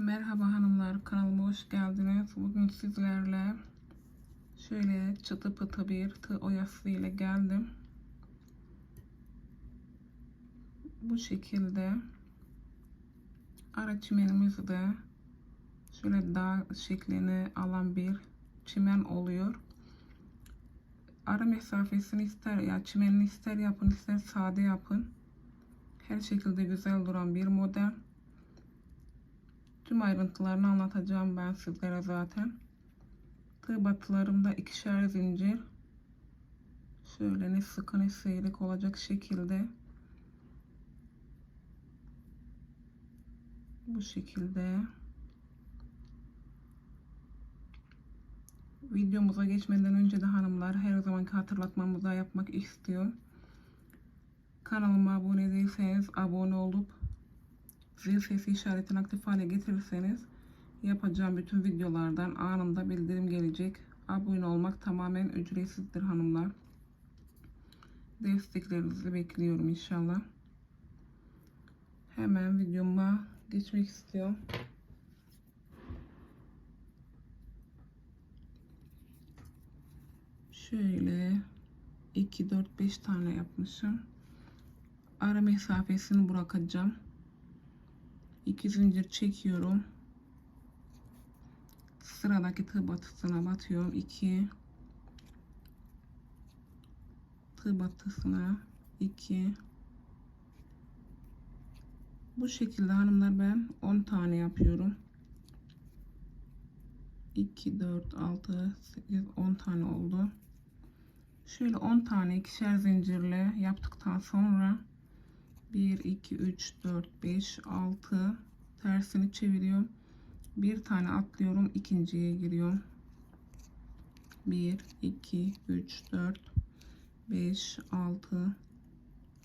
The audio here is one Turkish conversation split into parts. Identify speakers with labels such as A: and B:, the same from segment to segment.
A: Merhaba hanımlar kanalıma hoş geldiniz. Bugün sizlerle şöyle çıtı pıtı bir tığ oyası ile geldim. Bu şekilde ara çimenimizi de şöyle dağ şeklini alan bir çimen oluyor. Ara mesafesini ister ya çimenini ister yapın ister sade yapın. Her şekilde güzel duran bir model. Tüm ayrıntılarını anlatacağım ben sizlere zaten. Tığ batılarımda ikişer zincir. Şöyle ne sıkı ne seyrek olacak şekilde. Bu şekilde. Videomuza geçmeden önce de hanımlar her zamanki hatırlatmamızı yapmak istiyor. Kanalıma abone değilseniz abone olup zil sesi işaretini aktif hale getirirseniz yapacağım bütün videolardan anında bildirim gelecek. Abone olmak tamamen ücretsizdir hanımlar. Desteklerinizi bekliyorum inşallah. Hemen videoma geçmek istiyorum. Şöyle 2 4 5 tane yapmışım. Ara mesafesini bırakacağım. 2 zincir çekiyorum. Sıradaki tığ batısına batıyorum. 2 tığ batısına 2 bu şekilde hanımlar ben 10 tane yapıyorum. 2 4 6 8 10 tane oldu. Şöyle 10 tane ikişer zincirle yaptıktan sonra 1 2 3 4 5 6 tersini çeviriyorum. Bir tane atlıyorum, ikinciye giriyorum. 1 2 3 4 5 6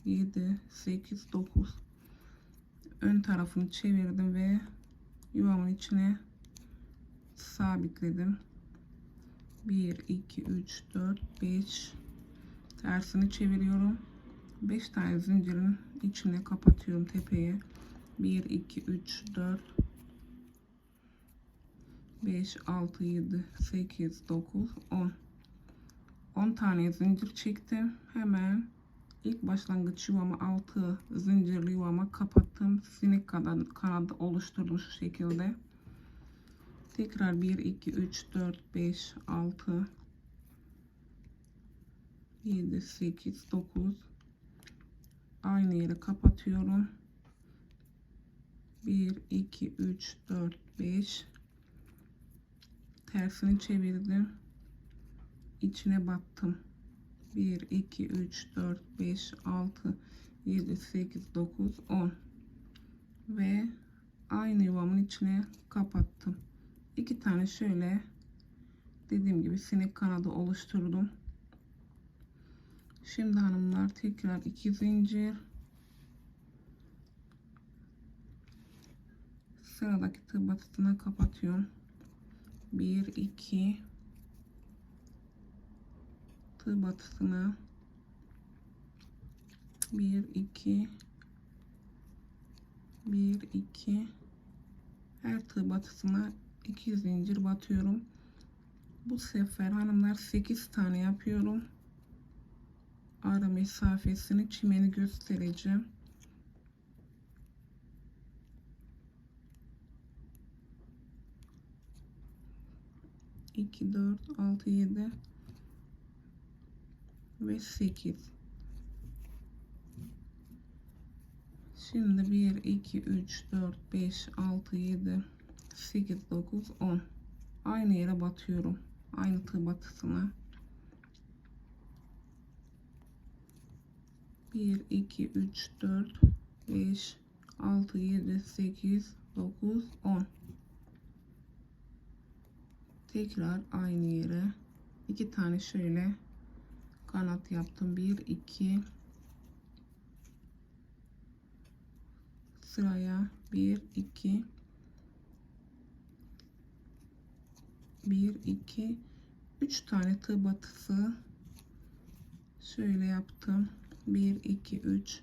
A: 7 8 9 ön tarafını çevirdim ve yuvamın içine sabitledim. 1 2 3 4 5 tersini çeviriyorum. 5 tane zincirin içine kapatıyorum tepeye. 1 2 3 4 5 6 7 8 9 10 10 tane zincir çektim. Hemen ilk başlangıç yuvamı 6 zincirli yuvama kapattım. Sinek kanadı, kanadı oluşturdum şu şekilde. Tekrar 1 2 3 4 5 6 7 8 9 aynı yere kapatıyorum. 1 2 3 4 5 tersini çevirdim. İçine battım. 1 2 3 4 5 6 7 8 9 10 ve aynı yuvamın içine kapattım. İki tane şöyle dediğim gibi sinek kanadı oluşturdum Şimdi hanımlar tekrar iki zincir. Sıradaki tığ batısına kapatıyorum. 1 2 tığ batısına 1 2 1 2 her tığ batısına 2 zincir batıyorum. Bu sefer hanımlar 8 tane yapıyorum ara mesafesini çimeni göstereceğim. İki, dört, altı, yedi ve sekiz. Şimdi bir, iki, üç, dört, beş, altı, yedi, sekiz, dokuz, on. Aynı yere batıyorum. Aynı tığ batısına. 1 2 3 4 5 6 7 8 9 10 tekrar aynı yere. İki tane şöyle kanat yaptım. 1 2 sıraya 1 2 1 2 3 tane tığ batısı şöyle yaptım 1 2 3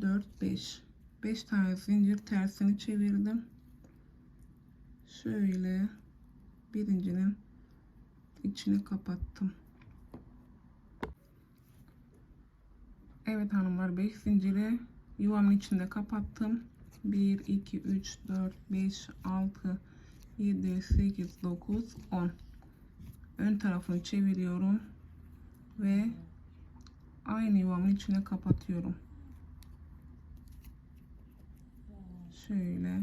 A: 4 5 5 tane zincir tersini çevirdim şöyle birincinin içine kapattım. Evet hanımlar 5 zinciri yuvamın içinde kapattım. 1 2 3 4 5 6 7 8 9 10 ön tarafını çeviriyorum ve aynı yuvamın içine kapatıyorum. Şöyle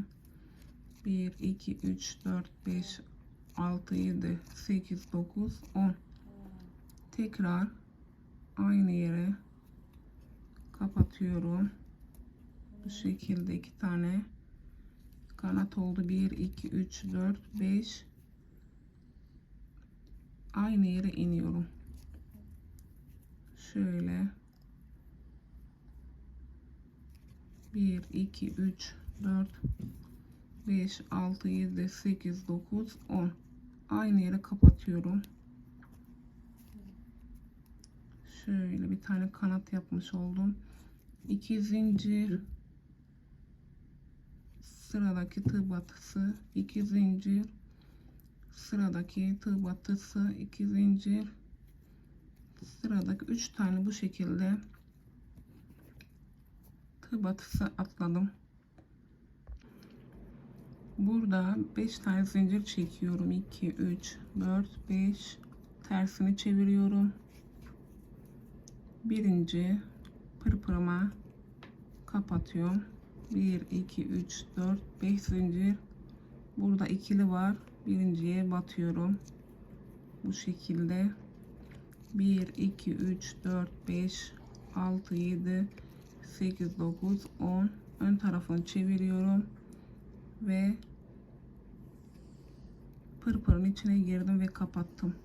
A: 1 2 3 4 5 6 7 8 9 10 tekrar aynı yere kapatıyorum. Bu şekilde iki tane kanat oldu. 1 2 3 4 5 aynı yere iniyorum. Şöyle. 1 2 3 4 5 6 7 8 9 10 aynı yere kapatıyorum. Şöyle bir tane kanat yapmış oldum. 2 zincir. Sıradaki tığ batısı. 2 zincir. Sıradaki tığ batısı. 2 zincir sıradaki 3 tane bu şekilde tığ batısı atladım. Burada 5 tane zincir çekiyorum. 2 3 4 5 tersini çeviriyorum. Birinci pırpırıma kapatıyorum. 1 2 3 4 5 zincir. Burada ikili var. Birinciye batıyorum. Bu şekilde 1 2 3 4 5 6 7 8 9 10 ön tarafını çeviriyorum ve pırpırın içine girdim ve kapattım.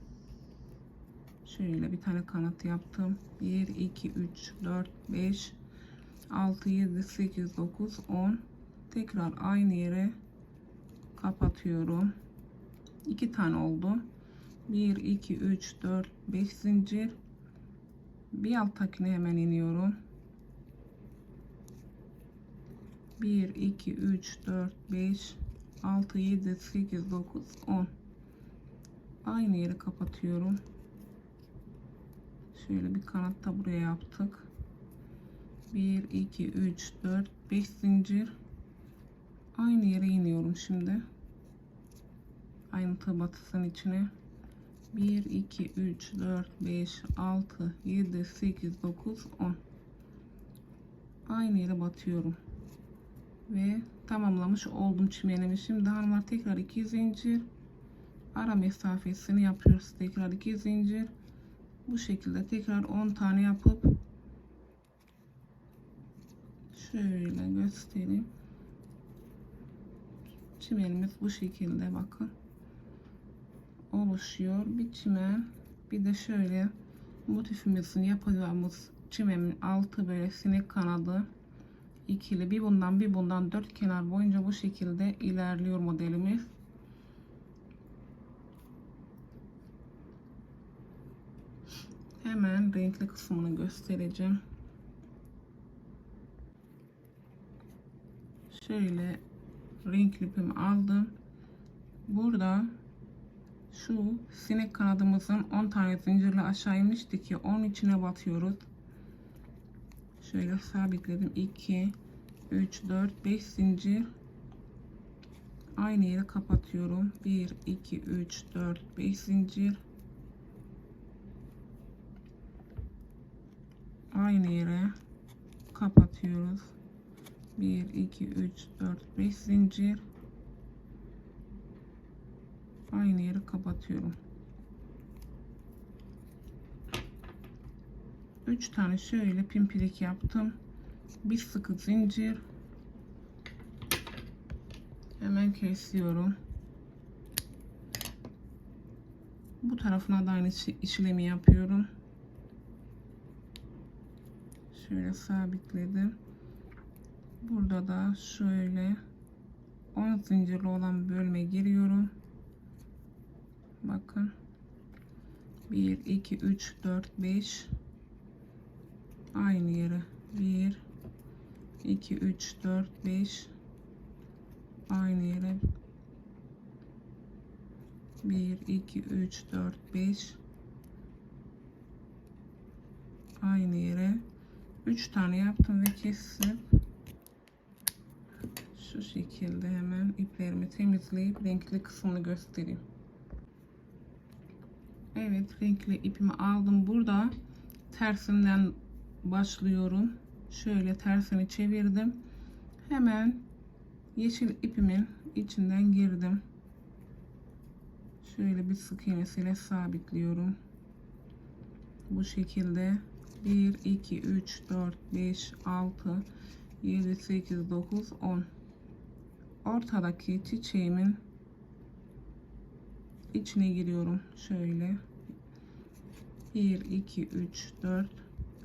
A: Şöyle bir tane kanat yaptım. 1 2 3 4 5 6 7 8 9 10 tekrar aynı yere kapatıyorum. 2 tane oldu. 1 2 3 4 5 zincir. Bir alttakine hemen iniyorum. 1 2 3 4 5 6 7 8 9 10 aynı yeri kapatıyorum. Şöyle bir kanat da buraya yaptık. 1 2 3 4 5 zincir. Aynı yere iniyorum şimdi. Aynı tığ batısının içine 1 2 3 4 5 6 7 8 9 10 aynı yere batıyorum ve tamamlamış oldum çimenimi. Şimdi hanımlar tekrar 2 zincir ara mesafesini yapıyoruz. Tekrar 2 zincir bu şekilde tekrar 10 tane yapıp şöyle göstereyim. Çimenimiz bu şekilde bakın oluşuyor. Bir çimen bir de şöyle motifimizin yapacağımız çimenin altı böyle sinek kanadı ikili bir bundan bir bundan dört kenar boyunca bu şekilde ilerliyor modelimiz. Hemen renkli kısmını göstereceğim. Şöyle renkli ipimi aldım. Burada şu sinek kanadımızın 10 tane zincirle aşağı inmişti ki onun içine batıyoruz. Şöyle sabitledim. 2 3 4 5 zincir aynı yere kapatıyorum. 1 2 3 4 5 zincir aynı yere kapatıyoruz. 1 2 3 4 5 zincir aynı yeri kapatıyorum. 3 tane şöyle pimpirik yaptım. Bir sıkı zincir. Hemen kesiyorum. Bu tarafına da aynı işlemi yapıyorum. Şöyle sabitledim. Burada da şöyle 10 zincirli olan bölme giriyorum. Bakın. 1 2 3 4 5 aynı yere. 1 2 3 4 5 aynı yere. 1 2 3 4 5 aynı yere. 3 tane yaptım ve kesip şu şekilde hemen iplerimi temizleyip renkli kısmını göstereyim. Evet renkli ipimi aldım. Burada tersinden başlıyorum. Şöyle tersini çevirdim. Hemen yeşil ipimin içinden girdim. Şöyle bir sık iğnesiyle sabitliyorum. Bu şekilde 1 2 3 4 5 6 7 8 9 10 ortadaki çiçeğimin içine giriyorum. Şöyle. 1 2 3 4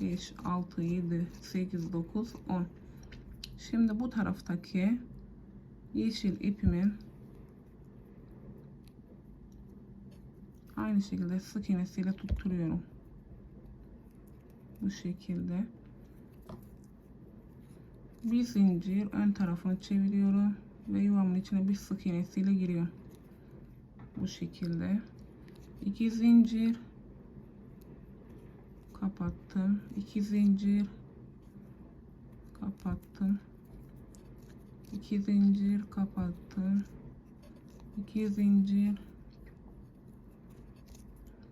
A: 5 6 7 8 9 10 şimdi bu taraftaki yeşil ipimin aynı şekilde sık iğnesiyle tutturuyorum. Bu şekilde. Bir zincir ön tarafını çeviriyorum ve yuvamın içine bir sık iğnesiyle giriyorum bu şekilde. İki zincir. Kapattım. İki zincir. Kapattım. İki zincir. Kapattım. İki zincir.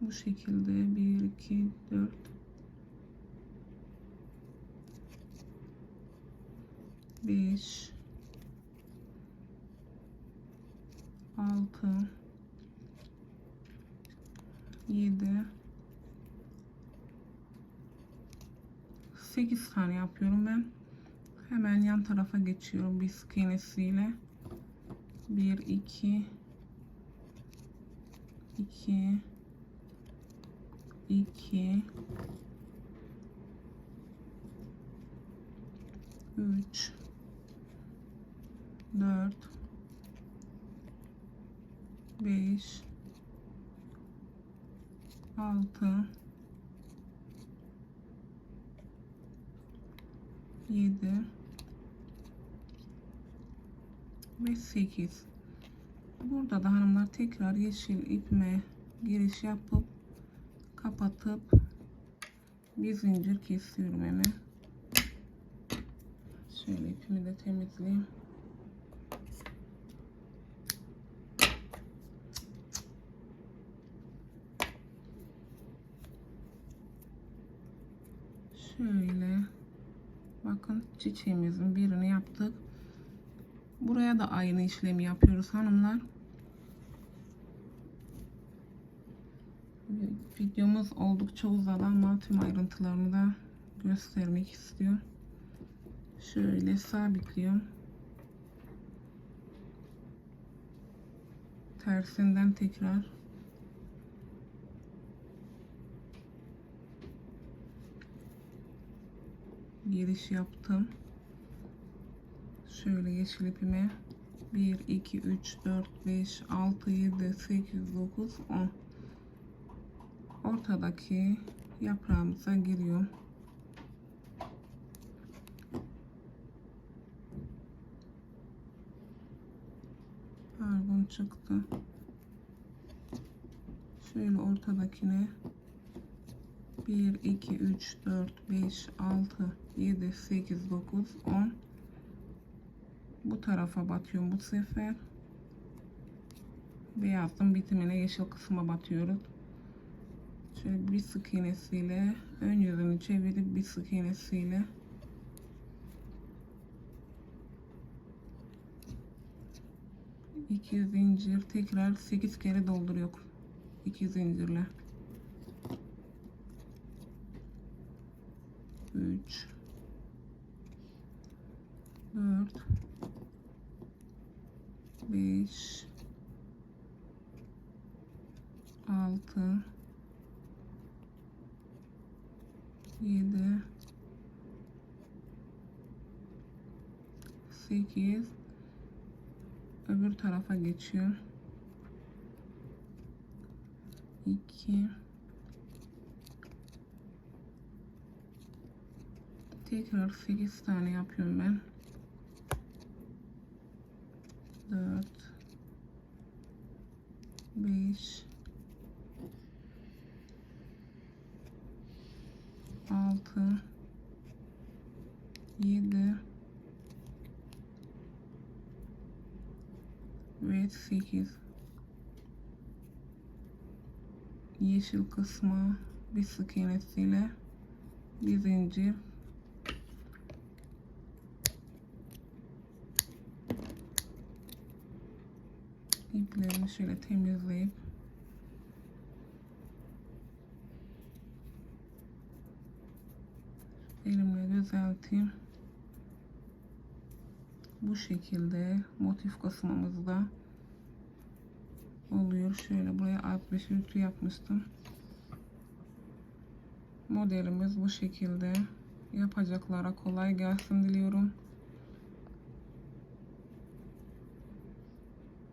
A: Bu şekilde. 1 2 4 5 6 7 8 tane yapıyorum ben. Hemen yan tarafa geçiyorum bir sık iğnesiyle. 1 2 2 2 3 4 5 6 7 ve 8 burada da hanımlar tekrar yeşil ipime giriş yapıp kapatıp bir zincir kesiyorum hemen şöyle ipimi de temizleyeyim şöyle bakın çiçeğimizin birini yaptık. Buraya da aynı işlemi yapıyoruz hanımlar. Videomuz oldukça uzadı ama tüm ayrıntılarını da göstermek istiyorum şöyle sabitliyorum. Tersinden tekrar giriş yaptım. Şöyle yeşil ipime 1 2 3 4 5 6 7 8 9 10 ortadaki yaprağımıza giriyorum. Pardon çıktı. Şöyle ortadakine 1 2 3 4 5 6 7 8 9 10 bu tarafa batıyorum bu sefer. Beyazın bitimine yeşil kısma batıyoruz şöyle bir sık iğnesiyle ön yüzünü çevirip bir sık iğnesiyle. İki zincir tekrar 8 kere dolduruyor. İki zincirle. 3 4 5 6 7 8 öbür tarafa geçiyor. 2 tekrar 8 tane yapıyorum ben 4 5 6 7 ve 8 yeşil kısmı bir sık iğnesiyle bir zincir şöyle temizleyip elimle düzelteyim. Bu şekilde motif kısmımızda oluyor. Şöyle buraya bir şey ütü yapmıştım. Modelimiz bu şekilde. Yapacaklara kolay gelsin diliyorum.